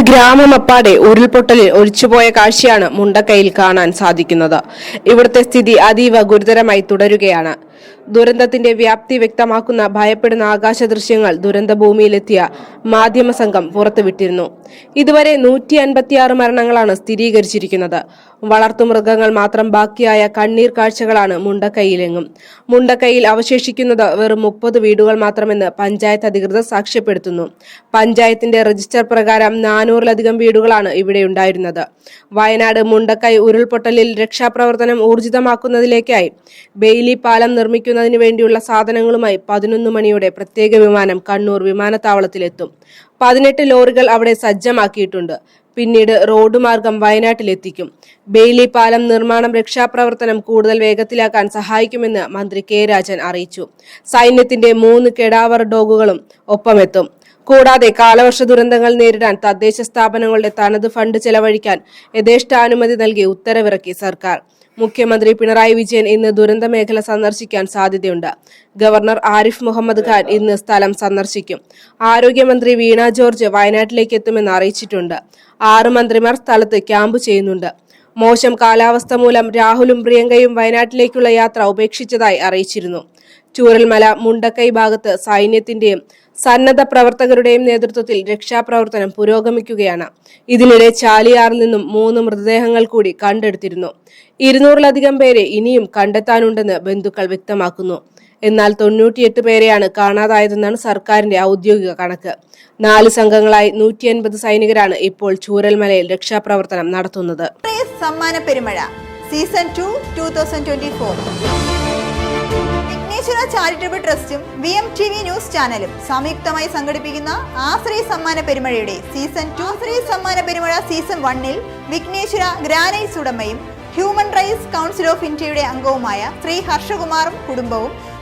ഒരു ഗ്രാമമപ്പാടെ ഉരുൾപൊട്ടലിൽ ഒലിച്ചുപോയ കാഴ്ചയാണ് മുണ്ടക്കയിൽ കാണാൻ സാധിക്കുന്നത്. ഇവിടുത്തെ സ്ഥിതി അതീവ ഗുരുതരമായി തുടരുകയാണ്. ദുരന്തത്തിന്റെ വ്യാപ്തി വ്യക്തമാക്കുന്ന ഭയപ്പെടുന്ന ആകാശ ദൃശ്യങ്ങൾ ദുരന്ത ഭൂമിയിലെത്തിയ മാധ്യമ സംഘം പുറത്തുവിട്ടിരുന്നു. ഇതുവരെ നൂറ്റി അൻപത്തിയാറ് മരണങ്ങളാണ് സ്ഥിരീകരിച്ചിരിക്കുന്നത്. വളർത്തുമൃഗങ്ങൾ മാത്രം ബാക്കിയായ കണ്ണീർ കാഴ്ചകളാണ് മുണ്ടക്കൈയിലെങ്ങും. മുണ്ടക്കൈയിൽ അവശേഷിക്കുന്നത് വെറും മുപ്പത് വീടുകൾ മാത്രമെന്ന് പഞ്ചായത്ത് അധികൃതർ സാക്ഷ്യപ്പെടുത്തുന്നു. പഞ്ചായത്തിന്റെ രജിസ്റ്റർ പ്രകാരം നാനൂറിലധികം വീടുകളാണ് ഇവിടെ ഉണ്ടായിരുന്നത്. വയനാട് മുണ്ടക്കൈ ഉരുൾപൊട്ടലിൽ രക്ഷാപ്രവർത്തനം ഊർജിതമാക്കുന്നതിലേക്കായി ബെയിലി പാലം നിർമ്മിക്കുന്നതിന് വേണ്ടിയുള്ള സാധനങ്ങളുമായി പതിനൊന്ന് മണിയോടെ പ്രത്യേക വിമാനം കണ്ണൂർ വിമാനത്താവളത്തിലെത്തും. പതിനെട്ട് ലോറികൾ അവിടെ സജ്ജമാക്കിയിട്ടുണ്ട്. പിന്നീട് റോഡ് മാർഗം വയനാട്ടിലെത്തിക്കും. ബെയിലി പാലം നിർമ്മാണം രക്ഷാപ്രവർത്തനം കൂടുതൽ വേഗത്തിലാക്കാൻ സഹായിക്കുമെന്ന് മന്ത്രി കെ രാജൻ അറിയിച്ചു. സൈന്യത്തിന്റെ മൂന്ന് കെടാവർ ഡോഗുകളും ഒപ്പമെത്തും. കൂടാതെ കാലവർഷ ദുരന്തങ്ങൾ നേരിടാൻ തദ്ദേശ സ്ഥാപനങ്ങളുടെ തനത് ഫണ്ട് ചെലവഴിക്കാൻ യഥേഷ്ടാനുമതി നൽകി ഉത്തരവിറക്കി സർക്കാർ. മുഖ്യമന്ത്രി പിണറായി വിജയൻ ഇന്ന് ദുരന്ത മേഖല സന്ദർശിക്കാൻ സാധ്യതയുണ്ട്. ഗവർണർ ആരിഫ് മുഹമ്മദ് ഖാൻ ഇന്ന് സ്ഥലം സന്ദർശിക്കും. ആരോഗ്യമന്ത്രി വീണ ജോർജ് വയനാട്ടിലേക്ക് എത്തുമെന്ന് അറിയിച്ചിട്ടുണ്ട്. ആറ് മന്ത്രിമാർ സ്ഥലത്ത് ക്യാമ്പ് ചെയ്യുന്നുണ്ട്. മോശം കാലാവസ്ഥ മൂലം രാഹുലും പ്രിയങ്കയും വയനാട്ടിലേക്കുള്ള യാത്ര ഉപേക്ഷിച്ചതായി അറിയിച്ചിരുന്നു. ചൂരൽമല മുണ്ടക്കൈ ഭാഗത്ത് സൈന്യത്തിന്റെയും സന്നദ്ധ പ്രവർത്തകരുടെയും നേതൃത്വത്തിൽ രക്ഷാപ്രവർത്തനം പുരോഗമിക്കുകയാണ്. ഇതിനിടെ ചാലിയാറിൽ നിന്നും മൂന്ന് മൃതദേഹങ്ങൾ കൂടി കണ്ടെടുത്തിരുന്നു. ഇരുന്നൂറിലധികം പേരെ ഇനിയും കണ്ടെത്താനുണ്ടെന്ന് ബന്ധുക്കൾ വ്യക്തമാക്കുന്നു. എന്നാൽ തൊണ്ണൂറ്റിയെട്ട് പേരെയാണ് കാണാതായതെന്നാണ് സർക്കാരിന്റെ ഔദ്യോഗിക കണക്ക്. നാല് സംഘങ്ങളായി നൂറ്റി അൻപത് സൈനികരാണ് ഇപ്പോൾ ചൂരൽമലയിൽ രക്ഷാപ്രവർത്തനം നടത്തുന്നത്. സമ്മാന പെരുമഴ season charitable ട്രസ്റ്റും V M T V news ചാനലും സംയുക്തമായി സംഘടിപ്പിക്കുന്ന ആശ്രയ സമ്മാന പെരുമഴയുടെ സീസൺ ടു ആശ്രയ സമ്മാന പെരുമഴ സീസൺ വണ്ണിൽ വിഘ്നേശ്വര ഗ്രാനൈസ് ഉടമയും ഹ്യൂമൻ റൈറ്റ്സ് കൗൺസിൽ ഓഫ് ഇന്ത്യയുടെ അംഗവുമായ ശ്രീ ഹർഷകുമാറും കുടുംബവും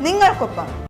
നിങ്ങൾക്കൊപ്പം